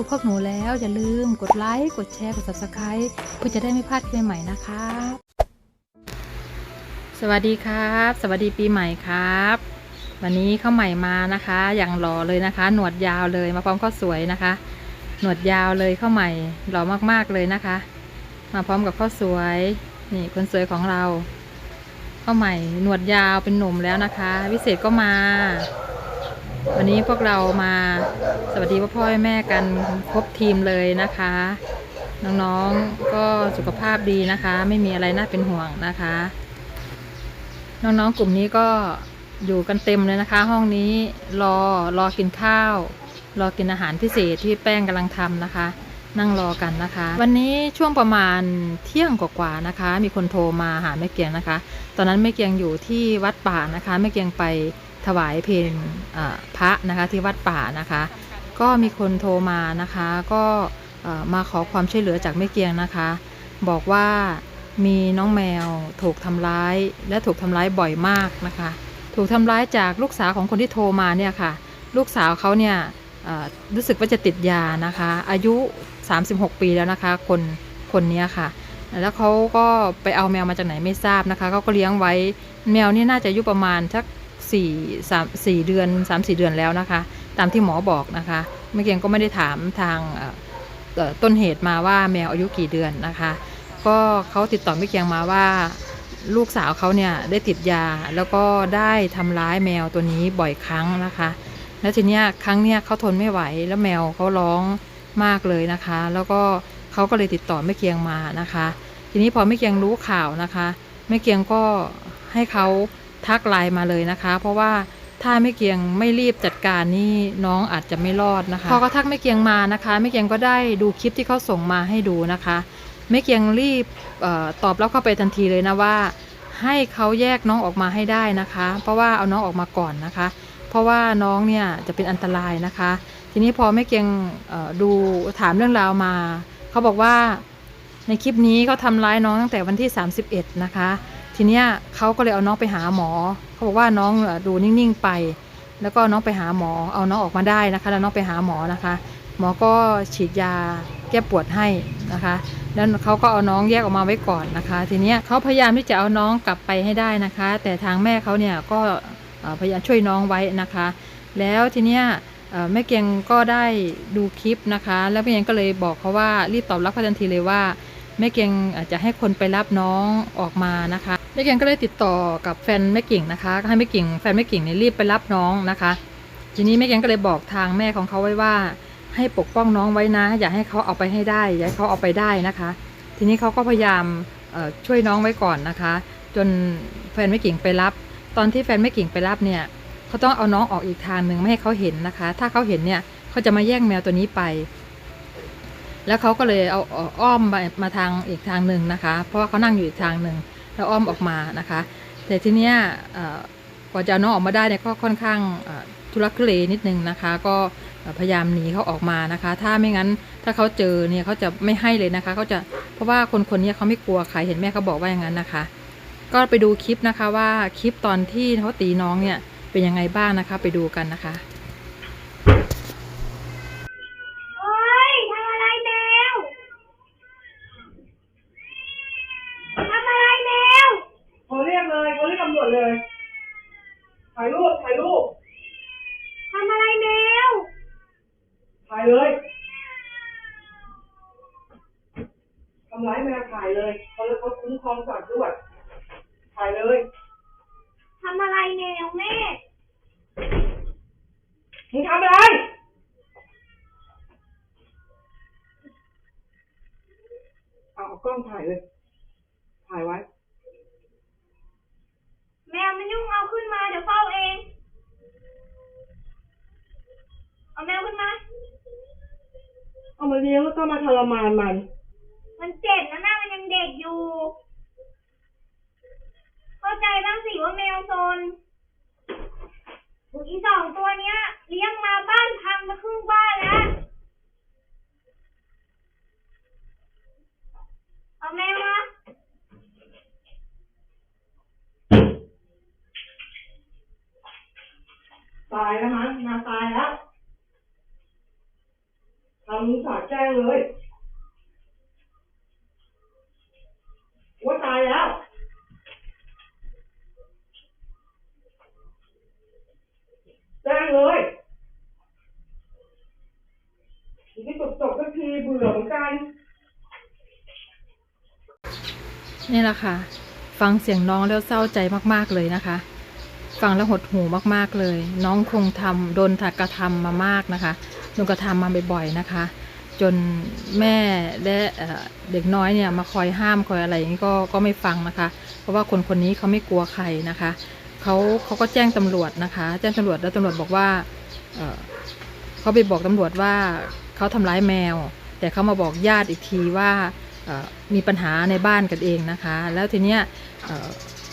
ดูพวกหนูแล้ว อย่าลืมกดไลค์กดแชร์กด subscribe เพื่อจะได้ไม่พลาดคลิปใหม่ๆนะครับสวัสดีครับ สวัสดีปีใหม่ครับ วันนี้เข้าใหม่มานะคะ อย่างหล่อเลยนะคะ หนวดยาวเลยมาพร้อมข้าวสวยนะคะ หนวดยาวเลยเข้าใหม่หล่อมากๆเลยนะคะ มาพร้อมกับข้าวสวยนี่คนสวยของเราเข้าใหม่หนวดยาวเป็นหนุ่มแล้วนะคะ วิเศษก็มา วันนี้พวกเรามาสวัสดีพ่อพ่อแม่กันครบทีมเลยนะคะ น้องๆก็สุขภาพดีนะคะ ไม่มีอะไรน่าเป็นห่วงนะคะ น้องๆกลุ่มนี้ก็อยู่กันเต็มเลยนะคะ ห้องนี้รอรอกินข้าว รอกินอาหารพิเศษที่แป้งกำลังทำนะคะ นั่งรอกันนะคะ วันนี้ช่วงประมาณเที่ยงกว่าๆนะคะ มีคนโทรมาหาแม่เกียงนะคะ ตอนนั้นแม่เกียงอยู่ที่วัดป่านะคะแม่เกียงไป ถวายเพลงพระนะคะที่วัดป่านะคะ ก็มีคนโทรมานะคะ ก็มาขอความช่วยเหลือจากแม่เกียงนะคะ บอกว่ามีน้องแมวถูกทำร้ายและถูกทำร้ายบ่อยมากนะคะ ถูกทำร้ายจากลูกสาวของคนที่โทรมาเนี่ยค่ะ ลูกสาวเขาเนี่ยรู้สึกว่าจะติดยานะคะ อายุ 36 ปีแล้วนะคะคนคนนี้ค่ะ แล้วเขาก็ไปเอาแมวมาจากไหนไม่ทราบนะคะเขาก็เลี้ยงไว้แมวนี่น่าจะอายุประมาณสัก สี่สามสี่เดือนสามสี่เดือนแล้วนะคะ ตามที่หมอบอกนะคะเมื่อกี้ก็ไม่ได้ถามทางต้นเหตุมาว่าแมวอายุกี่เดือนนะคะ ก็เขาติดต่อไม่เกียงมาว่าลูกสาวเขาเนี่ยได้ติดยาแล้วก็ได้ทำร้ายแมวตัวนี้บ่อยครั้งนะคะ แล้วทีเนี้ยครั้งเนี้ยเขาทนไม่ไหวแล้วแมวเขาร้องมากเลยนะคะ แล้วก็เขาก็เลยติดต่อแม่เกียงมานะคะ ทีนี้พอแม่เกียงรู้ข่าวนะคะแม่เกียงก็ให้เขา ทักไลน์มาเลยนะคะ เพราะว่าถ้าแม่เกียงไม่รีบจัดการนี่น้องอาจจะไม่รอดนะคะ พอเขาทักแม่เกียงมานะคะแม่เกียงก็ได้ดูคลิปที่เขาส่งมาให้ดูนะคะแม่เกียงรีบออตอบรับเข้าไปทันทีเลยนะว่า ให้เขาแยกน้องออกมาให้ได้นะคะ เพราะว่าเอาน้องออกมาก่อนนะคะ เพราะว่าน้องเนี่ยจะเป็นอันตรายนะคะ ทีนี้พอแม่เกียงออดูถามเรื่องราวมาเขาบอกว่าในคลิปนี้เขาทำร้ายน้องตั้งแต่วันที่ 31 นะคะ ทีเนี้ยเขาก็เลยเอาน้องไปหาหมอ เขาบอกว่าน้องดูนิ่งๆไป แล้วก็น้องไปหาหมอ เอาน้องออกมาได้นะคะ แล้วน้องไปหาหมอนะคะ หมอก็ฉีดยาแก้ปวดให้นะคะ แล้วเขาก็เอาน้องแยกออกมาไว้ก่อนนะคะ ทีเนี้ยเขาพยายามที่จะเอาน้องกลับไปให้ได้นะคะ แต่ทางแม่เขาเนี่ยก็พยายามช่วยน้องไว้นะคะ แล้วทีเนี้ยแม่เกียงก็ได้ดูคลิปนะคะ แล้วแม่เกียงก็เลยบอกเขาว่ารีบตอบรับเขาทันทีเลยว่าแม่เกียงจะให้คนไปรับน้องออกมานะคะ แม่เกียงก็เลยติดต่อกับแฟนแม่กิ่งนะคะให้แม่กิ่งแฟนแม่กิ่งเนี่ยรีบไปรับน้องนะคะ ทีนี้แม่เกียงก็เลยบอกทางแม่ของเขาไว้ว่า ให้ปกป้องน้องไว้นะ อย่าให้เขาเอาไปให้ได้ อย่าให้เขาเอาไปได้นะคะ ทีนี้เขาก็พยายามช่วยน้องไว้ก่อนนะคะ จนแฟนแม่กิ่งไปรับ ตอนที่แฟนแม่กิ่งไปรับเนี่ยเขาต้องเอาน้องออกอีกทางหนึ่งไม่ให้เขาเห็นนะคะ ถ้าเขาเห็นเนี่ยเขาจะมาแย่งแมวตัวนี้ไป แล้วเขาก็เลยเอาเอาอ้อมมามาทางอีกทางหนึ่งนะคะ เพราะว่าเขานั่งอยู่อีกทางหนึ่ง แล้วอ้อมออกมานะคะ แต่ทีเนี้ยกว่าจะน้องออกมาได้เนี่ยก็ค่อนข้างทุลักทุเลนิดนึงนะคะ ก็พยายามหนีเขาออกมานะคะ ถ้าไม่งั้นถ้าเขาเจอเนี่ยเขาจะไม่ให้เลยนะคะเขาจะเพราะว่าคนคนนี้เขาไม่กลัวใครเห็นแม่เขาบอกว่าอย่างนั้นนะคะ ก็ไปดูคลิปนะคะว่าคลิปตอนที่เขาตีน้องเนี่ยเป็นยังไงบ้างนะคะ ไปดูกันนะคะ โอ๊ยทำอะไรแมวทำอะไรแมว โทรเรียกเลยโทรเรียกตำรวจเลย ถ่ายรูป ถ่ายรูป ทำอะไรแมว ถ่ายเลยทำร้ายแมวถ่ายเลยเขาแล้วเขาคุ้มครองสัตว์ด้วย ถ่ายเลย ทำอะไรแมวแม่ มึงทำอะไร เอาเอากล้องถ่ายเลย ถ่ายไว้ แมวมันยุ่งเอาขึ้นมาเดี๋ยวเฝ้าเอง เอาแมวขึ้นมา เอามาเลี้ยงแล้วก็มาท รมานมัน มันเจ็บนะหน้ามันยังเด็กอยู่ เข้าใจบ้างสิว่าแมวโซนอีสองตัวเนี้ย เลี้ยงมาบ้านพังมาครึ่งบ้านแล้ว เอาแมวมาตายแล้วมั้งนาตายแล้วทรำมึงสอดแจ้งเลย ว่าตายแล้ว แจ้งเลย ที่จบจบก็ทีเบื่อเหมือนกัน นี่แหละค่ะ ฟังเสียงน้องแล้วเศร้าใจมากๆเลยนะคะ ฟังแล้วหดหูมากๆเลย น้องคงทำโดนถักกระทำมามากนะคะโดนกระทำมาบ่อยๆนะคะ จนแม่และเด็กน้อยเนี่ยมาคอยห้ามคอยอะไรอย่างนี้ก็ก็ไม่ฟังนะคะ เพราะว่าคนคนนี้เขาไม่กลัวใครนะคะเขาเขาก็แจ้งตำรวจนะคะ แจ้งตำรวจแล้วตำรวจบอกว่าเอ่อเขาไปบอกตำรวจว่า เขาทำร้ายแมว แต่เขามาบอกญาติอีกทีว่ามีปัญหาในบ้านกันเองนะคะ แล้วทีเนี้ยเ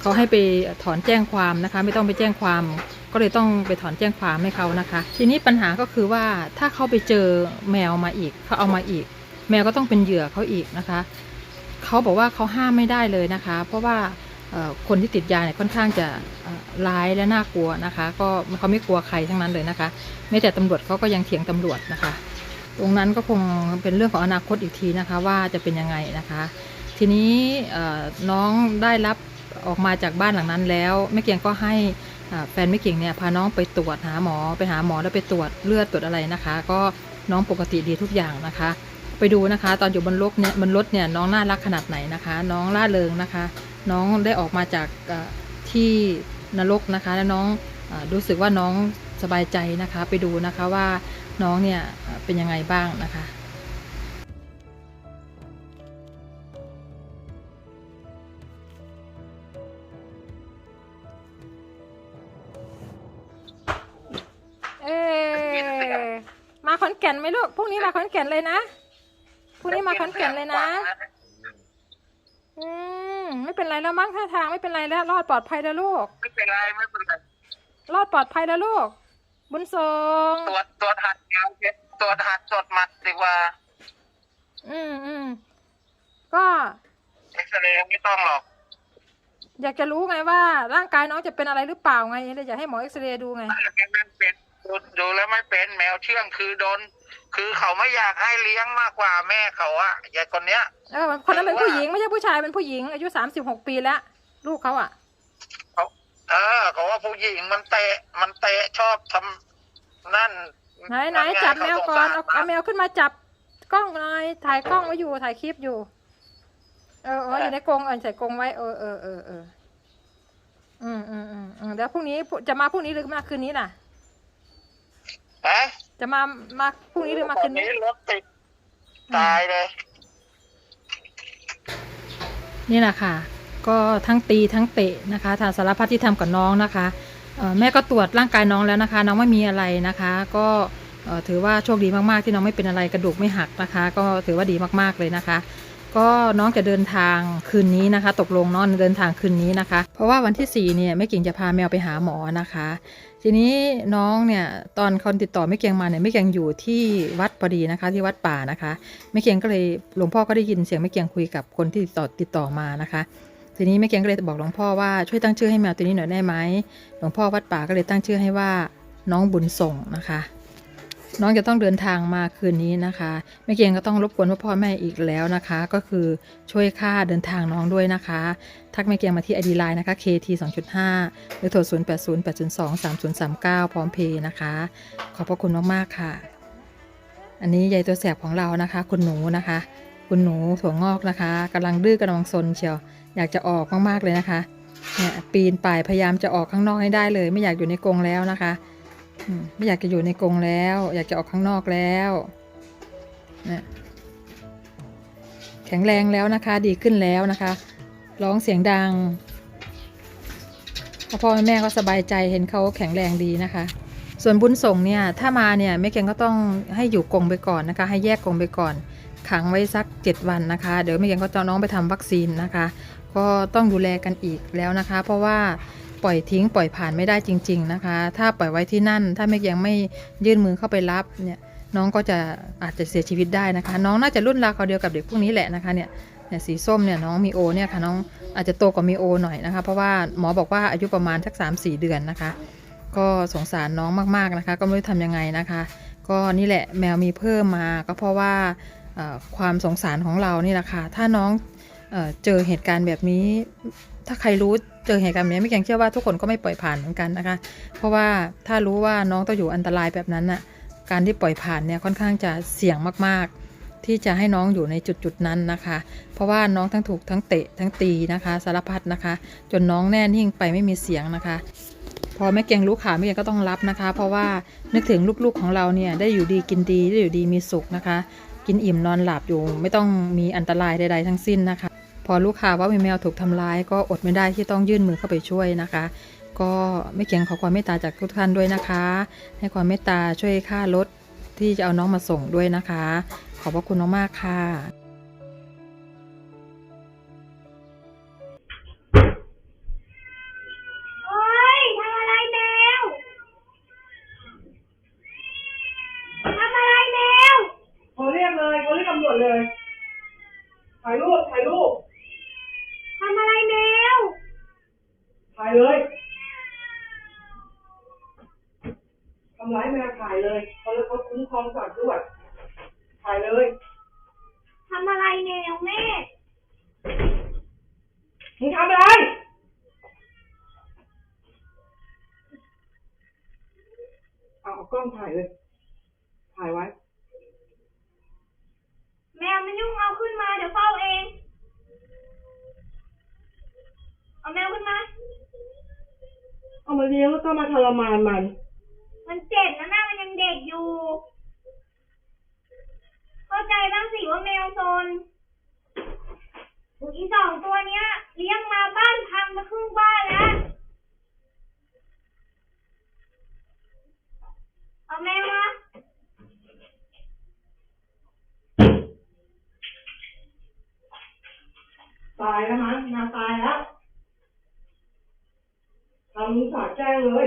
เขาให้ไปถอนแจ้งความนะคะ ไม่ต้องไปแจ้งความ ก็เลยต้องไปถอนแจ้งความให้เขานะคะ ทีนี้ปัญหาก็คือว่าถ้าเขาไปเจอแมวมาอีกเขาเอามาอีก แมวก็ต้องเป็นเหยื่อเขาอีกนะคะเขาบอกว่าเขาห้ามไม่ได้เลยนะคะ เพราะว่าคนที่ติดยาเนี่ยค่อนข้างจะร้ายและน่ากลัวนะคะ ก็เขาไม่กลัวใครทั้งนั้นเลยนะคะแม้แต่ตำรวจเขาก็ยังเถียงตำรวจนะคะ ตรงนั้นก็คงเป็นเรื่องของอนาคตอีกทีนะคะ ว่าจะเป็นยังไงนะคะ ทีนี้น้องได้รับออกมาจากบ้านหลังนั้นแล้วแม่เกียงก็ให้แฟนแม่เกียงเนี่ยพาน้องไปตรวจหาหมอไปหาหมอแล้วไปตรวจเลือดตรวจอะไรนะคะ ก็น้องปกติดีทุกอย่างนะคะ ไปดูนะคะ ตอนอยู่บนรถเนี่ยบนรถเนี่ยน้องน่ารักขนาดไหนนะคะ น้องล่าเริงนะคะ น้องได้ออกมาจากที่นรกนะคะ แล้วน้องอรู้สึกว่าน้องสบายใจนะคะ ไปดูนะคะว่า น้องเนี่ยเอ่อเป็นยังไงบ้างนะคะเออมาขอนแก่นไหมลูกพรุ่งนี้มาขอนแก่นเลยนะพรุ่งนี้มาขอนแก่นเลยนะ อืมไม่เป็นไรแล้วมั้งท่าทางไม่เป็นไรแล้ว รอดปลอดภัยแล้วลูก ไม่เป็นไรไม่เป็นไร รอดปลอดภัยแล้วลูก บุญทรงตรวจตรวจหัดยาวเช็ดตรวจหัดตรวจหมัดดีกว่า อืมอืมก็เอ็กซเรย์ไม่ต้องหรอก อยากจะรู้ไงว่า ร่างกายน้องจะเป็นอะไรหรือเปล่าไงเลยอยากให้หมอเอ็กซเรย์ดูไงไม่เป็นดูดูแล้วไม่เป็นแมวเชื่องคือโดน คือเขาไม่อยากให้เลี้ยงมากกว่าแม่เขาอะยายคนเนี้ยเออคนนั้นเป็นผู้หญิงไม่ใช่ผู้ชายเป็นผู้หญิง อายุสามสิบหกปีแล้ว ลูกเขาอะ เขาเออเขาว่าผู้หญิงมันเตะ มันเตะชอบทำนั่นไหนไหนจับแมวก่อนเอาเอาแมวขึ้นมาจับกล้องหน่อยถ่ายกล้องไว้อยู่ถ่ายคลิปอยู่ เออเอออยู่ในกรงเออใส่กรงไว้เออเออเออเอออืมอืมอืมอืมเดี๋ยวพรุ่งนี้จะมาพรุ่งนี้หรือมาคืนนี้น่ะ ฮะจะมามาพรุ่งนี้หรือมาตอคืนนนี้นี้ รถติดตายเลย นี่แหละค่ะ ก็ทั้งตีทั้งเตะนะคะทางสารพัดที่ทำกับน้องนะคะแม่ก็ตรวจร่างกายน้องแล้วนะคะ น้องไม่มีอะไรนะคะ ก็ถือว่าโชคดีมากๆ ที่น้องไม่เป็นอะไรกระดูกไม่หักนะคะ ก็ถือว่าดีมากๆเลยนะคะ ก็น้องจะเดินทางคืนนี้นะคะ ตกลงน้องเดินทางคืนนี้นะคะ เพราะว่าวันที่ 4 เนี่ยแม่เก่งจะพาแมวไปหาหมอนะคะ ทีนี้น้องเนี่ยตอนคนติดต่อแม่เกียงมาเนี่ยแม่เกียงอยู่ที่วัดพอดีนะคะ ที่วัดป่านะคะแม่เกียงก็เลยหลวงพ่อก็ได้ยินเสียงแม่เกียงคุยกับคนที่ติดต่อติดต่อมานะคะ ทีนี้แม่เกียงก็เลยบอกหลวงพ่อว่าช่วยตั้งชื่อให้แมวตัวนี้หน่อยได้ไหมหลวงพ่อวัดป่าก็เลยตั้งชื่อให้ว่าน้องบุญส่งนะคะ น้องจะต้องเดินทางมาคืนนี้นะคะแม่เกียงก็ต้องรบกวนพ่อพ่อแม่อีกแล้วนะคะ ก็คือช่วยค่าเดินทางน้องด้วยนะคะ ทักแม่เกียงมาที่ไอดีไลน์นะคะ KT 2.5 หรือโทร 0 8 0 8 0 2 3 0 3 9 พร้อมเพย์นะคะ ขอบพระคุณมากๆค่ะ อันนี้ยายตัวแสบของเรานะคะ คุณหนูนะคะ คุณหนูถั่วงอกนะคะกำลังดื้อกำลังซนเชียว อยากจะออกมากๆเลยนะคะ เนี่ยปีนป่ายพยายามจะออกข้างนอกให้ได้เลย ไม่อยากอยู่ในกรงแล้วนะคะอไม่อยากจะอยู่ในกรงแล้ว อยากจะออกข้างนอกแล้วเนี่ยแข็งแรงแล้วนะคะ ดีขึ้นแล้วนะคะ ร้องเสียงดังพ่อแม่ก็สบายใจเห็นเขาแข็งแรงดีนะคะ ส่วนบุญส่งเนี่ยถ้ามาเนี่ยแม่เกงก็ต้องให้อยู่กรงไปก่อนนะคะ ให้แยกกรงไปก่อน ขังไว้สัก 7 วันนะคะ เดี๋ยวแม่เกงก็จะน้องไปทำวัคซีนนะคะ ก็ต้องดูแลกันอีกแล้วนะคะ เพราะว่าปล่อยทิ้งปล่อยผ่านไม่ได้จริง ๆนะคะ ถ้าปล่อยไว้ที่นั่น ถ้าแม่เกงไม่ยื่นมือเข้าไปรับเนี่ยน้องก็จะอาจจะเสียชีวิตได้นะคะ น้องน่าจะรุ่นราวคราเดียวกับเด็กพวกนี้แหละนะคะเนี่ยเนี่ยสีส้มเนี่ยน้องมีโอเนี่ยค่ะน้องอาจจะโตกว่ามีโอหน่อยนะคะ เพราะว่าหมอบอกว่าอายุประมาณสัก 3-4 เดือนนะคะ ก็สงสารน้องมากๆนะคะ ก็ไม่รู้ทำยังไงนะคะ ก็นี่แหละแมวมีเพิ่มมาก็เพราะว่า ความสงสารของเรานี่แหละค่ะถ้าน้องเอเจอเหตุการณ์แบบนี้ ถ้าใครรู้เจอเหตุการณ์แบบนี้ไม่เกรงเชื่อว่าทุกคนก็ไม่ปล่อยผ่านเหมือนกันนะคะ เพราะว่าถ้ารู้ว่าน้องต้องอยู่อันตรายแบบนั้นน่ะการที่ปล่อยผ่านเนี่ยค่อนข้างจะเสี่ยงมากๆ ที่จะให้น้องอยู่ในจุดจุดๆนั้นนะคะ เพราะว่าน้องทั้งถูกทั้งเตะทั้งตีนะคะสารพัดนะคะ จนน้องแน่นิ่งไปไม่มีเสียงนะคะ พอแม่เกียงรู้ข่าวแม่เกียงก็ต้องรับนะคะ เพราะว่านึกถึงลูกๆของเราเนี่ยได้อยู่ดีกินดีได้อยู่ดีมีสุขนะคะ กินอิ่มนอนหลับอยู่ ไม่ต้องมีอันตรายใด ๆ ทั้งสิ้นนะคะ พอลูกข่าวว่ามีแมวถูกทำร้าย ก็อดไม่ได้ที่ต้องยื่นมือเข้าไปช่วยนะคะ ก็ไม่เกียงขอความเมตตาจากทุกท่านด้วยนะคะ ให้ความเมตตาช่วยค่ารถที่จะเอาน้องมาส่งด้วยนะคะ ขอบพระคุณมากๆค่ะ โอ๊ยทำอะไรแมวทำอะไรแมว เขาเรียกเลยเขาเรียกตำรวจเลย ถ่ายรูป ถ่ายรูป ทำอะไรแมว ถ่ายเลยทำร้ายแมวถ่ายเลยเขาแล้วเขาคุ้มครองสัตว์ด้วย ถ่ายเลย ทำอะไรแมวแม่ มึงทำอะไร เอาเอากล้องถ่ายเลย ถ่ายไว้ แมวมันยุ่งเอาขึ้นมา เดี๋ยวเฝ้าเอง เอาแมวขึ้นมา เอามาเลี้ยงแล้วก็มาทรมานมัน มันเจ็บนะหน้ามันยังเด็กอยู่ เข้าใจบ้างสิว่าแมวโซน อีสองตัวเนี้ย เลี้ยงมาบ้านพังมาครึ่งบ้านแล้ว เอาแมวมาตายแล้วมั้งนาตายแล้วทำมึงสาดแจ้งเลย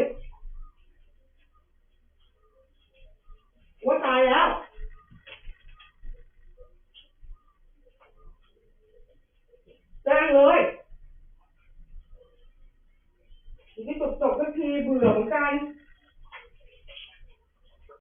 ว่าตายแล้ว แจ้งเลยทีนี้จบจบๆสักทีเบื่อเหมือนกัน